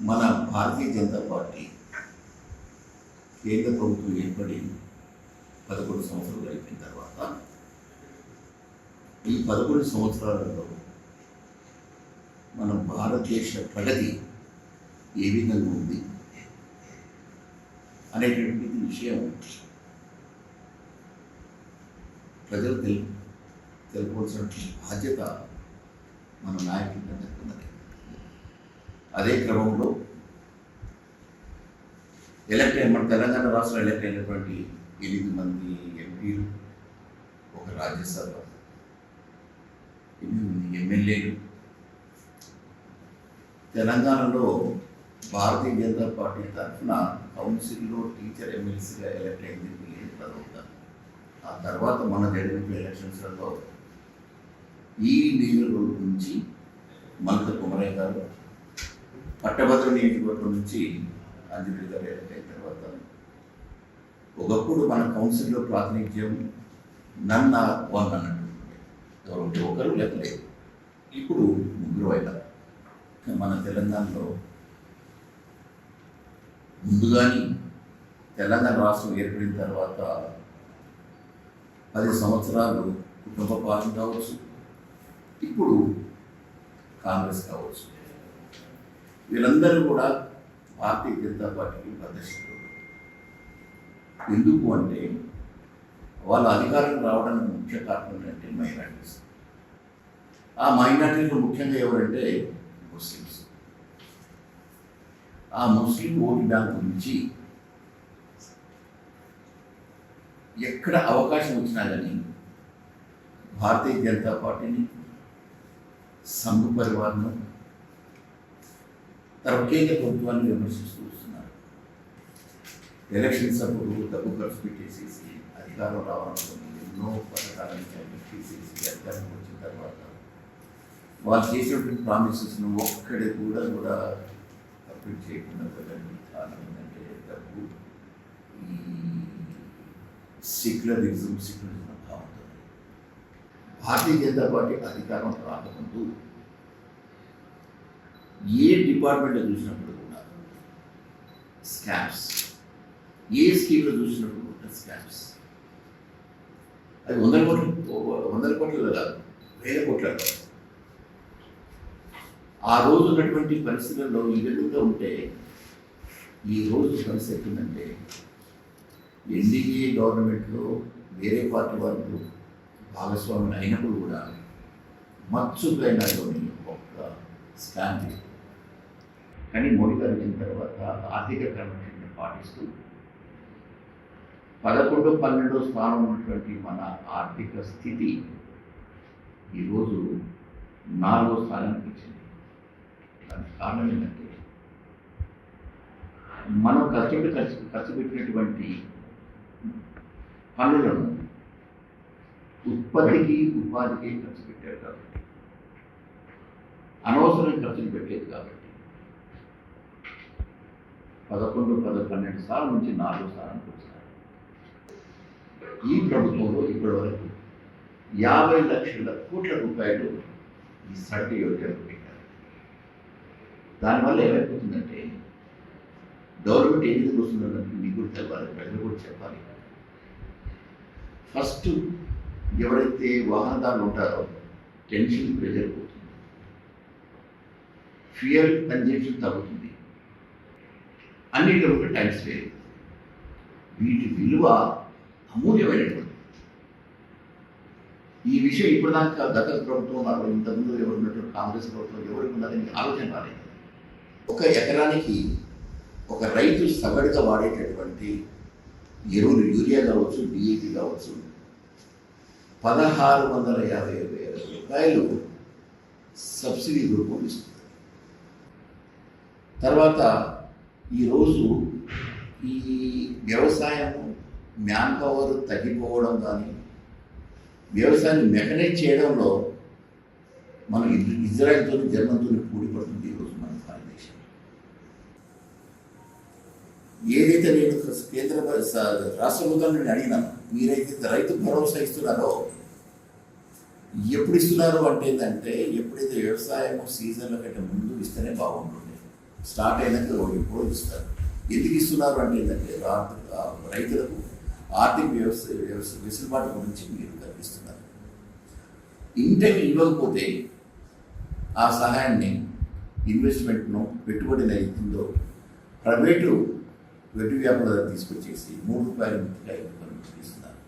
మన భారతీయ జనతా పార్టీ కేంద్ర ప్రభుత్వం ఏర్పడి పదకొండు సంవత్సరాలు గడిపిన తర్వాత ఈ పదకొండు సంవత్సరాలలో మన భారతదేశ ప్రగతి ఏ విధంగా ఉంది అనేటువంటి విషయం ప్రజలు తెలు తెలుపవలసిన బాధ్యత మన నాయకులందరికీ ఉన్నది. అదే క్రమంలో ఎలక్ట్ అయిన మన తెలంగాణ రాష్ట్రంలో ఎలక్ట్ అయినటువంటి ఎనిమిది మంది ఎంపీలు ఒక రాజ్యసభ. ఎనిమిది మంది ఎమ్మెల్యేలు. తెలంగాణలో భారతీయ జనతా పార్టీ తరఫున కౌన్సిల్లో టీచర్ ఎమ్మెల్సీగా ఎలక్ట్ అయింది మిలియన్ ఆ తర్వాత మన జరిగిన ఎలక్షన్స్లలో ఈ నియోజకవర్గం నుంచి మల్క కుమరయ్య గారు పట్టభద్ర నియోజకవర్గం నుంచి అంజలిగా అయిన తర్వాత ఒకప్పుడు మన కౌన్సిల్లో ప్రాతినిధ్యం నన్న వన్ అన్నట్టు ఎవరు ఒకరు లేకలేదు ఇప్పుడు ముగ్గురు అయినారు మన తెలంగాణలో ముందుగాని తెలంగాణ రాష్ట్రం ఏర్పడిన తర్వాత పది సంవత్సరాలు కుటుంబ పాలన కావచ్చు ఇప్పుడు కాంగ్రెస్ కావచ్చు. వీళ్ళందరూ కూడా భారతీయ జనతా పార్టీకి ప్రదర్శిస్తారు. ఎందుకు అంటే వాళ్ళ అధికారం రావడానికి ముఖ్య కారణం ఏంటంటే మైనార్టీస్. ఆ మైనార్టీలు ముఖ్యంగా ఎవరంటే ముస్లిమ్స్. ఆ ముస్లిం ఓటు బ్యాంక్ నుంచి ఎక్కడ అవకాశం వచ్చినా కానీ భారతీయ జనతా పార్టీని సంఘ పరివారను తర్వాత కేంద్ర ప్రభుత్వాన్ని విమర్శిస్తూ వస్తున్నారు. ఎలక్షన్స్ అప్పుడు డబ్బు ఖర్చు పెట్టేసేసి అధికారం రావాలనుకుని ఎన్నో పథకాలను తీసేసి అధికారం వచ్చిన తర్వాత వాళ్ళు చేసినటువంటి ప్రామిసెస్ను ఒక్కడి కూడా కూడా కంప్లీట్ చేయకుండా పోవడానికి కారణం ఏంటంటే డబ్బు. ఈ సెక్యులరిజం సెక్యులరిజం భావంతో భారతీయ జనతా పార్టీ అధికారం రాకముందు ఏ డిపార్ట్మెంట్లో చూసినప్పుడు కూడా స్కామ్స్. ఏ స్కీమ్లో చూసినప్పుడు కూడా స్కామ్స్. అది వందల కోట్లు వందల కోట్లు కాదు వేల కోట్ల ఆ రోజు ఉన్నటువంటి పరిస్థితుల్లో ఈ విధంగా ఉంటే ఈ రోజు పరిస్థితి ఎట్టిందంటే ఎన్డీఏ గవర్నమెంట్లో వేరే పార్టీ వాళ్ళు భాగస్వాములు అయినప్పుడు కూడా మచ్చుకైనలోని ఒక స్కామ్ లేదు. కానీ మోడీ గారు వచ్చిన తర్వాత ఆర్థిక క్రమశిక్షణ పాటిస్తూ పదకొండు పన్నెండో స్థానం ఉన్నటువంటి మన ఆర్థిక స్థితి ఈరోజు నాలుగో స్థానానికి వచ్చింది. దానికి కారణం ఏంటంటే మనం కష్టపడి ఖర్చు ఖర్చు పెట్టినటువంటి పనులను ఉత్పత్తికి ఉపాధికి ఖర్చు పెట్టారు కాబట్టి అనవసరం ఖర్చులు పెట్టేది కాబట్టి పదకొండు పద పన్నెండు సార్లు నుంచి నాలుగు సార్లు వచ్చినారు ఈ ప్రభుత్వంలో ఇప్పటి వరకు యాభై లక్షల కోట్ల రూపాయలు ఈ సడ్డి యోజనకు పెట్టారు. దానివల్ల ఏమైపోతుందంటే గవర్నమెంట్ ఏం ఎందుకు వస్తుందంటే మీకు కూడా తెలవాలి ప్రజలు కూడా చెప్పాలి. ఫస్ట్ ఎవరైతే వాహనదారులు ఉంటారో టెన్షన్ ప్రెజర్ పోతుంది ఫ్యూయల్ కన్జంప్షన్ తగ్గుతుంది. అన్నిటిలో కూడా టైం స్పేర్ వీటి విలువ అమూల్యమైనటువంటి ఈ విషయం ఇప్పుడు దాకా గత ప్రభుత్వం అక్కడ ఇంతకుముందు ఎవరు ఉన్నటువంటి కాంగ్రెస్ ప్రభుత్వం ఎవరికి ఉన్నదని ఆలోచన రాలేదు ఒక ఎకరానికి ఒక రైతు సగటుగా వాడేటటువంటి ఎరువులు యూరియా కావచ్చు డిఏపి కావచ్చు పదహారు వందల యాభై వేల రూపాయలు సబ్సిడీ రూపొందిస్తుంది ఇస్తుంది తర్వాత ఈరోజు ఈ వ్యవసాయం మ్యాన్ పవర్ తగ్గిపోవడం కానీ వ్యవసాయాన్ని మెకనైజ్ చేయడంలో మనం ఇజ్రాయెల్తో జర్మన్తో కూడిపడుతుంది ఈరోజు మన భారతదేశం. ఏదైతే నేను కేంద్ర రాష్ట్ర ప్రభుత్వాన్ని నేను అడిగినాను మీరైతే రైతు భరోసా ఇస్తున్నారో ఎప్పుడు ఇస్తున్నారు అంటే ఏంటంటే ఎప్పుడైతే వ్యవసాయం సీజన్ల కంటే ముందు ఇస్తేనే బాగుంటుంది. స్టార్ట్ అయినాక ఎప్పుడో ఇస్తారు. ఎందుకు ఇస్తున్నారు అంటే ఏంటంటే రైతులకు ఆర్థిక వ్యవస్థ వ్యవస్థ వెసులుబాటు గురించి మీరు కల్పిస్తున్నారు ఇంటెక్ ఇవ్వకపోతే ఆ సహాయాన్ని ఇన్వెస్ట్మెంట్ను పెట్టుబడి అవుతుందో ప్రైవేటు వెట్టి వ్యాపారాలు తీసుకొచ్చేసి మూడు రూపాయల ముట్టుగా ఇస్తున్నారు.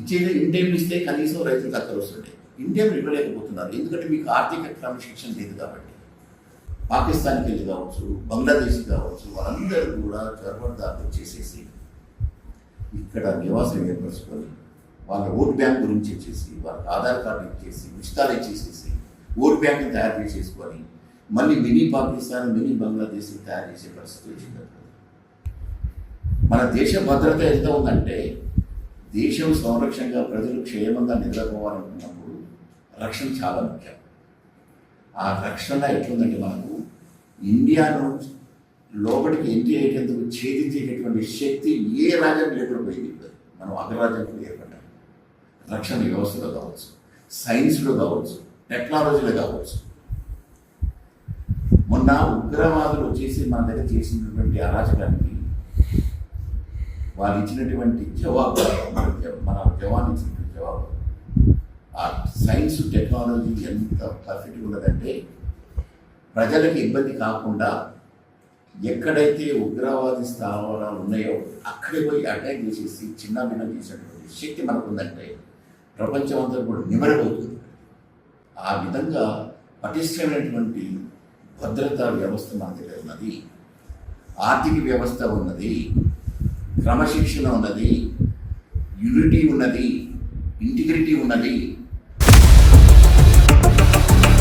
ఇచ్చేది ఇండియం ఇస్తే కనీసం రైతులకు అక్కడ వస్తుంటాయి. ఇండియం ఇవ్వలేకపోతున్నారు. ఎందుకంటే మీకు ఆర్థిక క్రమశిక్షణ లేదు కాబట్టి. పాకిస్తాన్కి వెళ్ళి కావచ్చు బంగ్లాదేశ్ కావచ్చు వాళ్ళందరూ కూడా చొరబడిదారులు చేసేసి ఇక్కడ నివాసం ఏర్పరచుకొని వాళ్ళ ఓట్ బ్యాంక్ గురించి ఇచ్చేసి వాళ్ళకి ఆధార్ కార్డు ఇచ్చేసి ఉచితాలు ఇచ్చేసేసి ఓట్ బ్యాంక్ని తయారు చేసేసుకొని మళ్ళీ మినీ పాకిస్తాన్ మినీ బంగ్లాదేశ్ తయారు చేసే పరిస్థితి వచ్చింది మన దేశ భద్రత ఎంత ఉందంటే దేశం సంరక్షణగా ప్రజలు క్షేమంగా నిద్రపోవాలనుకున్నప్పుడు రక్షణ చాలా ముఖ్యం. ఆ రక్షణ ఎట్లుందంటే మనకు ఇండియాను లోపలికి ఎంట్రీ అయ్యేందుకు ఛేదించేటటువంటి శక్తి ఏ రాజ్యం లేకుండా పోయింది. మనం అగ్రరాజ్యంలో ఏర్పడ్డాం. రక్షణ వ్యవస్థలో కావచ్చు సైన్స్లో కావచ్చు టెక్నాలజీలో కావచ్చు. మొన్న ఉగ్రవాదులు వచ్చేసి మన దగ్గర చేసినటువంటి అరాచకానికి వాళ్ళు ఇచ్చినటువంటి జవాబు మన జవాన్ ఇచ్చినటువంటి జవాబు. ఆ సైన్స్ టెక్నాలజీ ఎంత పర్ఫెక్ట్గా ఉన్నదంటే ప్రజలకు ఇబ్బంది కాకుండా ఎక్కడైతే ఉగ్రవాది స్థావరాలు ఉన్నాయో అక్కడే పోయి అటాక్ చేసేసి చిన్న భిన్నం చేసేటువంటి శక్తి మనకుందంటే ప్రపంచం అంతా కూడా నిమరబోతుంది ఆ విధంగా పటిష్టమైనటువంటి భద్రతా వ్యవస్థ మన దగ్గర ఉన్నది. ఆర్థిక వ్యవస్థ ఉన్నది. క్రమశిక్షణ ఉన్నది. యూనిటీ ఉన్నది. ఇంటిగ్రిటీ ఉన్నది.